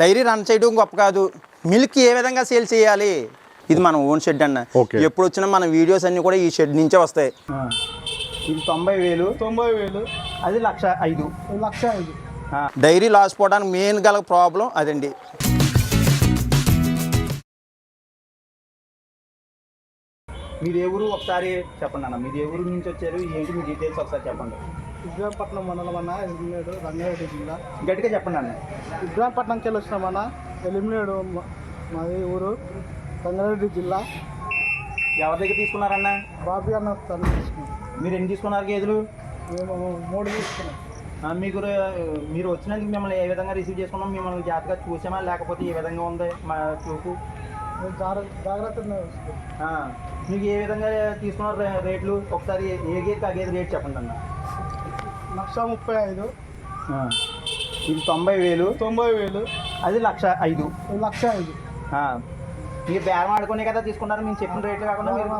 Dairy run చేయడం గొప్ప కాదు. మిల్క్ ఏ విధంగా సేల్ చేయాలి? ఇది మన ఓన్ షెడ్ అన్న. ఎప్పుడు వచ్చినా మన వీడియోస్ అన్ని కూడా ఈ షెడ్ నుంచే వస్తాయి. ఇది తొంభై వేలు. తొంభై వేలు. అది లక్ష ఐదు. లక్ష ఐదు. డైరీ లాస్ పోవడానికి మెయిన్ గల ప్రాబ్లం అదండి. మీది ఎవరు ఒకసారి చెప్పండి అన్న. మీది ఎవరు నుంచి వచ్చారు? ఏంటి? మీ డీటెయిల్స్ ఒకసారి చెప్పండి. ఇబ్రాహీంపట్నం మండలం అన్న ఎలిమినేడు రంగారెడ్డి జిల్లా. గట్టిగా చెప్పండి అన్న. ఇబ్రాహీంపట్నంకి వెళ్ళి వచ్చినామన్న ఎలిమినేడు మ- మాది ఊరు రంగారెడ్డి జిల్లా. ఎవరి దగ్గర తీసుకున్నారన్న? బాబీ అన్న తను తీసుకున్నాం మీరు ఎన్ని తీసుకున్నారు గేదెలు? మేము మూడు తీసుకున్నాం. మీకు మీరు వచ్చినందుకు మిమ్మల్ని ఏ విధంగా రిసీవ్ చేసుకున్నాం? మిమ్మల్ని జాగ్రత్తగా చూసామా? లేకపోతే ఏ విధంగా ఉంది మా చూపు? జాగ్రత్త మీకు ఏ విధంగా తీసుకున్నారు రేట్లు? ఒకసారి ఏ గేదెకి ఆ గేదె రేట్ చెప్పండి అన్న. లక్ష ముప్పై ఐదు. ఇది తొంభై వేలు. తొంభై వేలు. అది లక్ష ఐదు. లక్ష ఐదు. మీరు బేరం ఆడుకునే కదా తీసుకున్నారు మేము చెప్పిన రేట్లు కాకుండా మీరు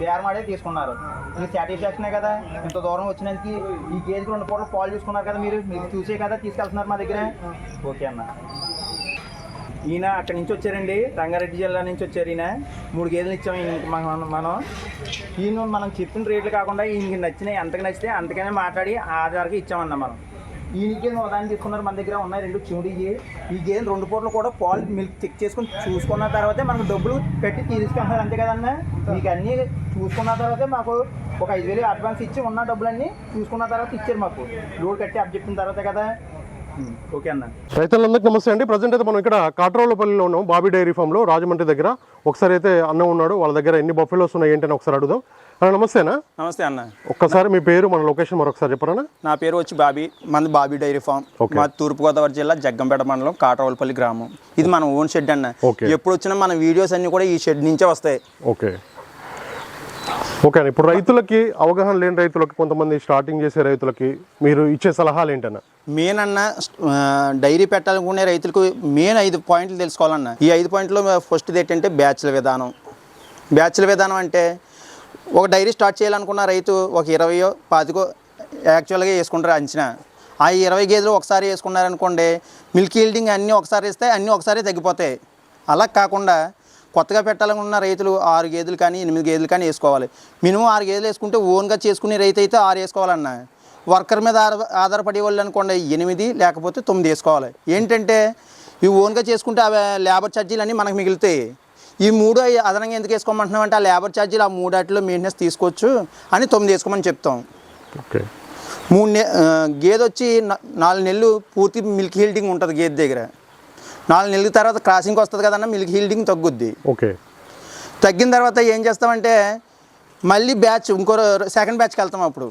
బేరం ఆడే తీసుకున్నారు. మీకు సాటిస్ఫాక్షనే కదా? ఇంత దూరం వచ్చినందుకు ఈ గేదెకి రెండు పూటలు పాలు చూసుకున్నారు కదా మీరు? మీకు చూసే కదా తీసుకెళ్తున్నారు మా దగ్గర? ఓకే అన్న. ఈయన అక్కడి నుంచి వచ్చారండి. రంగారెడ్డి జిల్లా నుంచి వచ్చారు ఈయన. మూడు గేదెలు ఇచ్చాం ఈయనకి మనం మనం. ఈయన మనం చెప్పిన రేట్లు కాకుండా ఈయనకి నచ్చినాయి అంతకు నచ్చితే అంతకనే మాట్లాడి ఆధారకి ఇచ్చామన్న మనం. ఈయనకి ఉదాహరణ తీసుకున్నారు మన దగ్గర. ఉన్నాయి రెండు చివుడికి ఈ గేదెలు రెండు పూటలు కూడా పాలు మిల్క్ చెక్ చేసుకుని చూసుకున్న తర్వాతే మనకు డబ్బులు పెట్టి తీసుకుంటున్నారు అంతే కదన్న? మీకు అన్నీ చూసుకున్న తర్వాతే మాకు ఒక ఐదు వేలు అడ్వాన్స్ ఇచ్చి ఉన్న డబ్బులన్నీ చూసుకున్న తర్వాత ఇచ్చారు మాకు. లోడ్ కట్టి అప్ చెప్పిన తర్వాతే కదా. ఓకే అన్న. రైతులందరికీ నమస్తే అండి. ప్రజెంట్ అయితే మనం ఇక్కడ కాట్రోలపల్లిలో ఉన్నాం. బాబీ డైరీ ఫామ్లో రాజమండ్రి దగ్గర. ఒకసారి అయితే అన్న ఉన్నాడు. వాళ్ళ దగ్గర ఎన్ని బఫెలోస్ ఉన్నాయి ఏంటని ఒకసారి అడుగుదాం. అన్న నమస్తేనా నమస్తే అన్న. ఒక్కసారి మీ పేరు మన లొకేషన్ మరొకసారి చెప్పరా నా పేరు వచ్చి బాబీ. మనది బాబీ డైరీ ఫామ్. మా తూర్పుగోదావరి జిల్లా జగ్గంపేట మండలం కాటవలపల్లి గ్రామం. ఇది మన ఓన్ షెడ్ అన్న. ఎప్పుడు వచ్చినా మన వీడియోస్ అన్ని కూడా ఈ షెడ్ నుంచే వస్తాయి. ఓకే. ఓకే అండి. ఇప్పుడు రైతులకి అవగాహన లేని రైతులకి కొంతమంది స్టార్టింగ్ చేసే రైతులకి మీరు ఇచ్చే సలహాలు ఏంటన్నా? మెయిన్ అన్న డైరీ పెట్టాలనుకునే రైతులకు మెయిన్ ఐదు పాయింట్లు తెలుసుకోవాలన్న. ఈ ఐదు పాయింట్లో ఫస్ట్ది ఏంటంటే బ్యాచ్ల విధానం. బ్యాచ్ల విధానం అంటే ఒక డైరీ స్టార్ట్ చేయాలనుకున్న రైతు ఒక ఇరవయో పాతికో యాక్చువల్గా వేసుకుంటారు అంచనా. ఆ ఇరవై గేదెలు ఒకసారి వేసుకున్నారనుకోండి మిల్క్ హీల్డింగ్ అన్నీ ఒకసారి ఇస్తే అన్నీ ఒకసారి తగ్గిపోతాయి. అలా కాకుండా కొత్తగా పెట్టాలనుకున్న రైతులు ఆరు గేదెలు కానీ ఎనిమిది గేదెలు కానీ వేసుకోవాలి. మినిమం ఆరు గేదెలు వేసుకుంటే ఓన్గా చేసుకునే రైతు అయితే ఆరు వేసుకోవాలన్న. వర్కర్ మీద ఆధార- ఆధారపడే వాళ్ళు అనుకోండి ఎనిమిది లేకపోతే తొమ్మిది వేసుకోవాలి. ఏంటంటే ఇవి ఓన్గా చేసుకుంటే అవి లేబర్ ఛార్జీలు అన్నీ మనకు మిగులుతాయి. ఈ మూడు అదనంగా ఎందుకు వేసుకోమంటున్నాం అంటే ఆ లేబర్ ఛార్జీలు ఆ మూడాటిలో మెయింటెనెన్స్ తీసుకోవచ్చు అని తొమ్మిది వేసుకోమని చెప్తాం. ఓకే. మూడు నె ఆ, గేదె వచ్చి నా- నాలుగు నెలలు పూర్తి మిల్క్ హీల్డింగ్ ఉంటుంది గేదె దగ్గర. నాలుగు నెలల తర్వాత క్రాసింగ్కి వస్తుంది కదన్న మిల్క్ హీల్డింగ్ తగ్గుద్ది. ఓకే. తగ్గిన తర్వాత ఏం చేస్తామంటే మళ్ళీ బ్యాచ్ ఇంకో సెకండ్ బ్యాచ్కి వెళ్తాం అప్పుడు.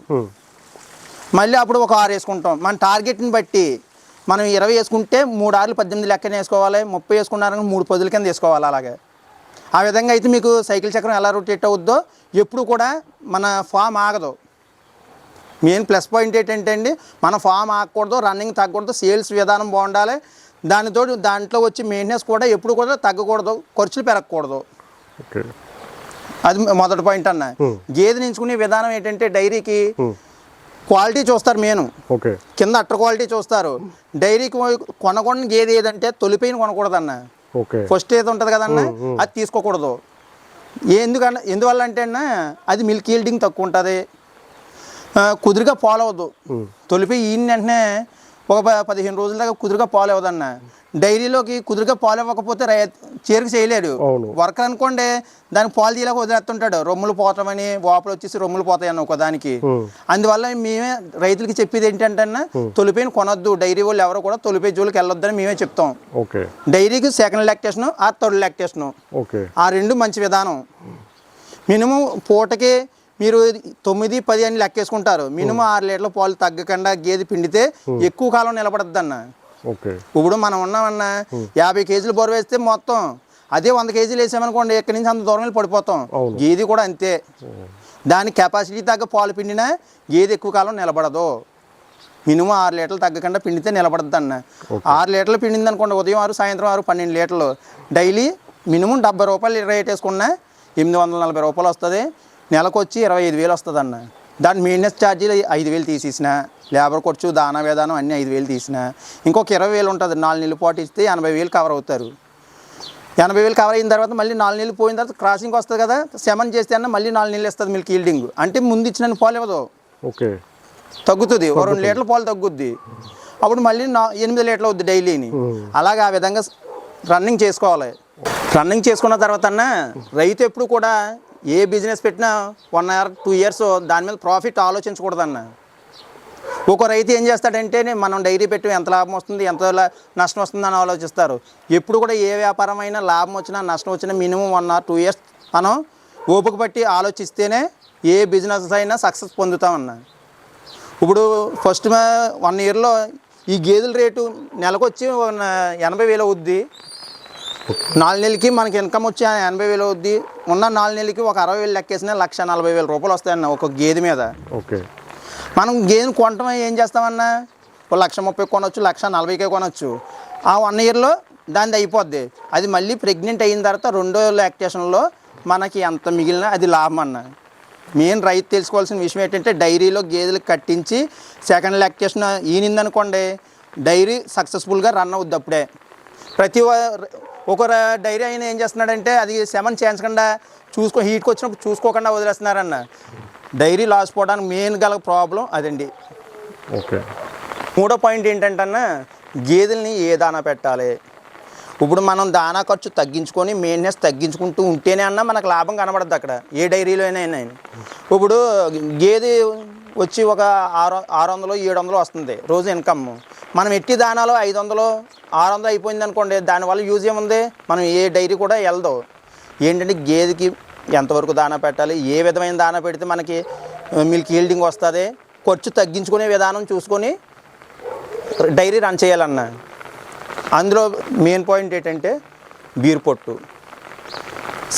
మళ్ళీ అప్పుడు ఒక ఆరు వేసుకుంటాం. మన టార్గెట్ని బట్టి మనం ఇరవై వేసుకుంటే మూడు ఆరులు పద్దెనిమిది లెక్కన వేసుకోవాలి ముప్పై వేసుకున్నారని మూడు పదుల కింద వేసుకోవాలి అలాగే. ఆ విధంగా అయితే మీకు సైకిల్ చక్రం ఎలా రొటేట్ అవుద్దో ఎప్పుడు కూడా మన ఫామ్ ఆగదు. మెయిన్ ప్లస్ పాయింట్ ఏంటంటే అండి మన ఫామ్ ఆగకూడదు రన్నింగ్ తగ్గకూడదు సేల్స్ విధానం బాగుండాలి దానితో దాంట్లో వచ్చి మెయింటెనెన్స్ కూడా ఎప్పుడు కూడా తగ్గకూడదు ఖర్చులు పెరగకూడదు. అది మొదటి పాయింట్ అన్న. గేదెని ఎంచుకునే విధానం ఏంటంటే డైరీకి క్వాలిటీ చూస్తారు మెయిన్. ఓకే. కింద అట్ట క్వాలిటీ చూస్తారు. డైరీకి కొనకూడని గేదె ఏదంటే తొలిపోయిన కొనకూడదన్న. ఫస్ట్ ఏది ఉంటుంది కదన్న? అది తీసుకోకూడదు. ఎందుకన్నా ఎందువల్ల అంటే అన్న అది మిల్క్ ఈల్డింగ్ తక్కువ ఉంటుంది. కుదురుగా పాలు అవ్వదు. తొలిపి ఈయన వెంటనే ఒక పదిహేను రోజుల దాకా కుదురుగా పాలు అవ్వదన్న డైరీలోకి కుదురుగా పాలు ఇవ్వకపోతే రై చేరుకు చేయలేడు. వర్కర్ అనుకోండి దానికి పాలు తీయలేక వదిలేస్తుంటాడు. రొమ్ములు పోతామని వాపులు వచ్చేసి రొమ్ములు పోతాయన్న ఒక దానికి. అందువల్ల మేమే రైతులకి చెప్పేది ఏంటంటే అన్న తొలిపోయిన కొనొద్దు. డైరీ వాళ్ళు ఎవరు కూడా తొలిపోయి జోలికి వెళ్ళొద్దని మేమే చెప్తాం. డైరీకి సెకండ్ లాక్టేషను ఆ థర్డ్ లాక్టేషను ఆ రెండు మంచి విధానం. మినిమం పూటకి మీరు తొమ్మిది పది అని లెక్కేసుకుంటారు. మినిమం ఆరు లీటర్ల పాలు తగ్గకుండా గేదె పిండితే ఎక్కువ కాలం నిలబడద్దు అన్న ఇప్పుడు మనం ఉన్నామన్న యాభై కేజీలు బరువు వేస్తే మొత్తం అదే వంద కేజీలు వేసామనుకోండి ఇక్కడి నుంచి అంత దూరం వెళ్ళి పడిపోతాం. గేదె కూడా అంతే. దాని కెపాసిటీ తగ్గ పాలు పిండినా గేదె ఎక్కువ కాలం నిలబడదు. మినిమం ఆరు లీటర్లు తగ్గకుండా పిండితే నిలబడద్దు అన్న ఆరు లీటర్లు పిండింది అనుకోండి ఉదయం ఆరు సాయంత్రం ఆరు పన్నెండు లీటర్లు. డైలీ మినిమం డెబ్బై రూపాయలు రేట్ వేసుకున్నా ఎనిమిది వందల నలభై రూపాయలు వస్తుంది. నెలకు వచ్చి ఇరవై ఐదు వేలు వస్తుంది అన్న దాని మెయింటెనెన్స్ ఛార్జీలు ఐదు వేలు తీసేసిన. లేబర్ ఖర్చు దానా విధానం అన్నీ ఐదు వేలు తీసిన. ఇంకొక ఇరవై వేలు ఉంటుంది. నాలుగు నెలల పాటు ఇస్తే ఎనభై వేలు కవర్ అవుతారు. ఎనభై వేలు కవర్ అయిన తర్వాత మళ్ళీ నాలుగు నెలలు పోయిన తర్వాత క్రాసింగ్ వస్తుంది కదా? సెమన్ చేస్తే అన్న మళ్ళీ నాలుగు నెలలు ఇస్తుంది మిల్క్ ఈల్డింగ్ అంటే ముందు ఇచ్చిన పాలు ఇవ్వదు. ఓకే. తగ్గుతుంది. ఓ రెండు లీటర్ల పాలు తగ్గుద్ది. అప్పుడు మళ్ళీ నా ఎనిమిది లీటర్లు అవుద్ది డైలీని అలాగే ఆ విధంగా రన్నింగ్ చేసుకోవాలి. రన్నింగ్ చేసుకున్న తర్వాత అన్న రైతు ఎప్పుడు కూడా ఏ బిజినెస్ పెట్టినా వన్ ఇయర్ టూ ఇయర్స్ దాని మీద ప్రాఫిట్ ఆలోచించకూడదన్న. ఒక రైతు ఏం చేస్తాడంటే మనం డైరీ పెట్టి ఎంత లాభం వస్తుంది ఎంత నష్టం వస్తుంది అని ఆలోచిస్తారు. ఎప్పుడు కూడా ఏ వ్యాపారమైనా లాభం వచ్చినా నష్టం వచ్చినా minimum one or two years మనం ఓపిక పట్టి ఆలోచిస్తేనే ఏ బిజినెస్ అయినా సక్సెస్ పొందుతామన్న. ఇప్పుడు ఫస్ట్ వన్ ఇయర్లో ఈ గేదెల రేటు నెలకొచ్చి ఎనభై వేలు అవుద్ది. నాలుగు నెలలకి మనకి ఇన్కమ్ వచ్చి ఎనభై వేలు అవుద్ది. ఉన్న నాలుగు నెలలకి ఒక అరవై వేలు లెక్కేసిన లక్ష నలభై వేల రూపాయలు వస్తాయన్న ఒక గేదె మీద. ఓకే. మనం గేదెను కొనటం ఏం చేస్తామన్నా? ఒక లక్ష ముప్పై కొనవచ్చు లక్ష నలభైకే కొనవచ్చు ఆ వన్ ఇయర్లో దానిది అయిపోద్ది. అది మళ్ళీ ప్రెగ్నెంట్ అయిన తర్వాత రెండో లాక్టేషన్లో మనకి ఎంత మిగిలినా అది లాభం అన్న. మెయిన్ రైతు తెలుసుకోవాల్సిన విషయం ఏంటంటే డైరీలో గేదెలు కట్టించి సెకండ్ లాక్టేషన్ ఈనిందనుకోండి డైరీ సక్సెస్ఫుల్గా రన్ అవుద్ది అప్పుడే. ప్రతి వ- ఒక ర- డైరీ అయినా ఏం చేస్తున్నాడంటే అది సెమన్ చేయించకుండా చూసుకో హీట్కి వచ్చినప్పుడు చూసుకోకుండా వదిలేస్తున్నారన్న. డైరీ లాస్ పోవడానికి మెయిన్ గల ప్రాబ్లం అదండి. ఓకే. మూడో పాయింట్ ఏంటంటే గేదెల్ని ఏ దానా పెట్టాలి? ఇప్పుడు మనం దానా ఖర్చు తగ్గించుకొని మెయింటెనెన్స్ తగ్గించుకుంటూ ఉంటేనే అన్నా మనకు లాభం కనబడద్దు అక్కడ. ఏ డైరీలో అయినా. ఇప్పుడు గేదె వచ్చి ఒక ఆరు ఆరు వందలు ఏడు వందలు వస్తుంది. రోజు ఇన్కమ్ మనం ఎట్టి దానాలు ఐదు వందలు ఆరు వందలు అయిపోయింది అనుకోండి దానివల్ల యూజ్ ఏముంది? మనం ఏ డైరీ కూడా వెళ్ళదు. ఏంటంటే గేదెకి ఎంతవరకు దానా పెట్టాలి ఏ విధమైన దానా పెడితే మనకి మిల్క్ హీల్డింగ్ వస్తుంది ఖర్చు తగ్గించుకునే విధానం చూసుకొని డైరీ రన్ చేయాలన్న. అందులో మెయిన్ పాయింట్ ఏంటంటే బీర్ పొట్టు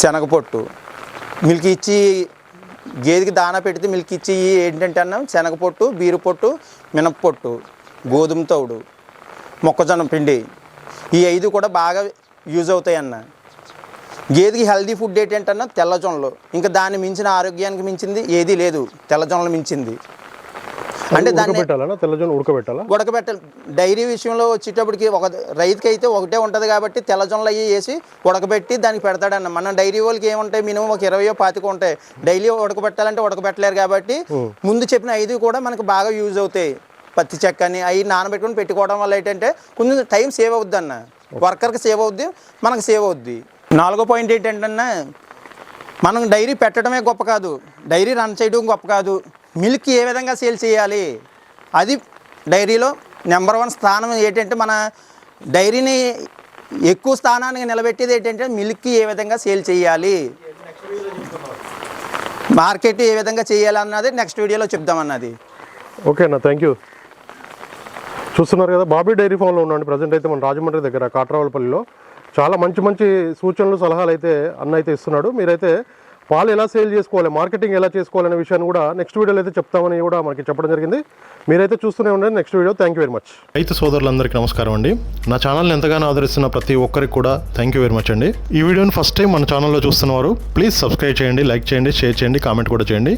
శనగ పొట్టు. మిల్క్ ఇచ్చి గేదెకి దానా పెడితే మిల్క్ ఇచ్చి ఏంటంటే అన్న శనగ పొట్టు బీరు పొట్టు మినప్పొట్టు గోధుమ తౌడు మొక్కజొన్న పిండి ఈ ఐదు కూడా బాగా యూజ్ అవుతాయి అన్న గేదెకి హెల్దీ ఫుడ్ ఏంటంటే తెల్లజొన్నలు ఇంకా దాన్ని మించిన ఆరోగ్యానికి మించింది ఏదీ లేదు. తెల్లజొన్నలు మించింది. అంటే దాన్ని తెల్లజొన్న ఉడకబెట్టాలా? ఉడకబెట్టాలి. డైరీ విషయంలో వచ్చేటప్పటికి ఒక రైతుకి అయితే ఒకటే ఉంటుంది కాబట్టి తెల్లజొన్నలు అవి వేసి ఉడకబెట్టి దానికి పెడతాడన్న. మన డైరీ వాళ్ళకి ఏముంటాయి? మినిమం ఒక ఇరవయో పాతికో ఉంటాయి. డైలీ ఉడకబెట్టాలంటే ఉడకబెట్టలేరు కాబట్టి ముందు చెప్పిన ఐదు కూడా మనకు బాగా యూజ్ అవుతాయి. పత్తి చెక్క అని అవి నానబెట్టుకుని పెట్టుకోవడం వల్ల ఏంటంటే కొంచెం టైం సేవ్ అవుద్ది అన్న వర్కర్కి సేవ్ అవుద్ది మనకు సేవ్ అవుద్ది. నాలుగో పాయింట్ ఏంటంటే మనం డైరీ పెట్టడమే గొప్ప కాదు. డైరీ రన్ చేయడం గొప్ప కాదు. మిల్క్ ఏ విధంగా సేల్ చేయాలి? అది డైరీలో నెంబర్ వన్ స్థానం ఏంటంటే మన డైరీని ఎక్కువ స్థానానికి నిలబెట్టేది ఏంటంటే మిల్క్ ఏ విధంగా సేల్ చేయాలి? మార్కెట్ ఏ విధంగా చేయాలన్నది నెక్స్ట్ వీడియోలో చెప్దామన్నది. ఓకే అన్న థ్యాంక్ యూ. చూస్తున్నారు కదా బాబీ డైరీ ఫామ్లో ఉన్నాండి. ప్రజెంట్ అయితే మన రాజమండ్రి దగ్గర కాట్రావులపల్లిలో. చాలా మంచి మంచి సూచనలు సలహాలు అయితే అన్న అయితే ఇస్తున్నాడు. మీరైతే పాలు ఎలా సేల్ చేసుకోవాలి మార్కెటింగ్ ఎలా చేసుకోవాలనే విషయాన్ని కూడా నెక్స్ట్ వీడియోలో అయితే చెప్తామని కూడా మనకి చెప్పడం జరిగింది. మీరైతే చూస్తూనే ఉండండి. Next video. Thank you very much రైతు సోదరులందరికీ నమస్కారం అండి. నా ఛానల్ని ఎంతగానో ఆదరిస్తున్న ప్రతి ఒక్కరికి కూడా థ్యాంక్ యూ వెరీ మచ్ అండి. ఈ వీడియోని ఫస్ట్ టైం మన ఛానల్లో చూస్తున్నవారు ప్లీజ్ సబ్స్క్రైబ్ చేయండి లైక్ చేయండి షేర్ చేయండి కామెంట్ కూడా చేయండి.